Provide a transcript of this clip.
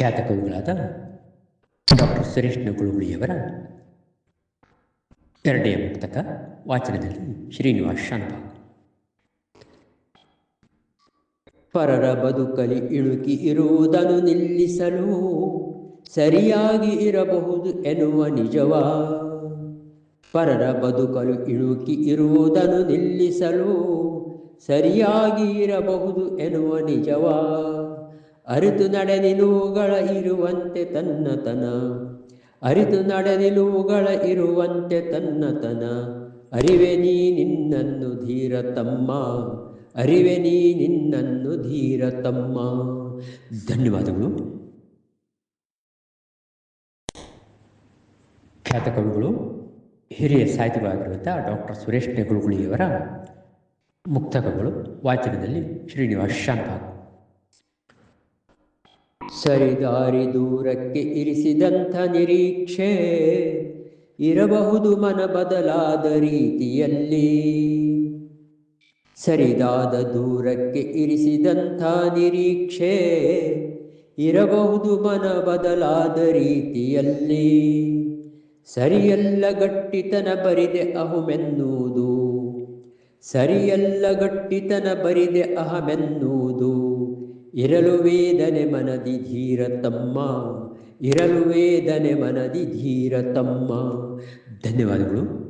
ಖ್ಯಾತ ಕವಿಗಳಾದ ಡಾಕ್ಟರ್ ಸುರೇಶ್ ನಗುಳುಗುಳಿಯವರ ಎರಡನೆಯ ಪುಸ್ತಕ ವಾಚನದಲ್ಲಿ ಶ್ರೀನಿವಾಸ್ ಶಾಂತ ಪರರ ಬದುಕಲಿ ಇಳುಕಿ ಇರುವುದನ್ನು ನಿಲ್ಲಿಸಲು ಸರಿಯಾಗಿ ಇರಬಹುದು ಎನ್ನುವ ನಿಜವ. ಪರರ ಬದುಕಲು ಇಳುಕಿ ಇರುವುದನ್ನು ನಿಲ್ಲಿಸಲು ಸರಿಯಾಗಿ ಇರಬಹುದು ಎನ್ನುವ ನಿಜವಾ. ಅರಿತು ನಡೆನಿಲುವುಗಳ ಇರುವಂತೆ ತನ್ನತನ ಅರಿತು ನಡೆನಿಲುವುಗಳ ಇರುವಂತೆ ತನ್ನತನ ಅರಿವೆ ನೀ ನಿನ್ನನ್ನು ಧೀರ ತಮ್ಮ. ಅರಿವೆ ನೀ ನಿನ್ನನ್ನು ಧೀರ ತಮ್ಮ. ಧನ್ಯವಾದಗಳು. ಖ್ಯಾತ ಕವಿಗಳು, ಹಿರಿಯ ಸಾಹಿತಿಗಳಾಗಿರುವಂಥ ಡಾಕ್ಟರ್ ಸುರೇಶ್ ನೆಗುಳುಗುಳಿಯವರ ಮುಕ್ತಕಗಳು ವಾಚನದಲ್ಲಿ ಶ್ರೀನಿವಾಸ್ ಶಾಂತಾಗ್ ಸರಿದಾರಿ ದೂರಕ್ಕೆ ಇರಿಸಿದಂಥ ನಿರೀಕ್ಷೆ ಇರಬಹುದು ಮನ ಬದಲಾದ ರೀತಿಯಲ್ಲಿ. ಸರಿದಾದ ದೂರಕ್ಕೆ ಇರಿಸಿದಂಥ ನಿರೀಕ್ಷೆ ಇರಬಹುದು ಮನ ಬದಲಾದ ರೀತಿಯಲ್ಲಿ. ಸರಿಯಲ್ಲ ಗಟ್ಟಿತನ ಬರಿದೆ ಅಹುಮೆನ್ನುವುದು. ಸರಿಯಲ್ಲ ಗಟ್ಟಿತನ ಬರಿದೆ ಅಹಮೆನ್ನುವುದು. ಇರಲು ವೇದನೆ ಮನದಿ ಧೀರ ತಮ್ಮ ಇರಲು ವೇದನೆ ಮನದಿ ಧೀರ ತಮ್ಮ ಧನ್ಯವಾದಗಳು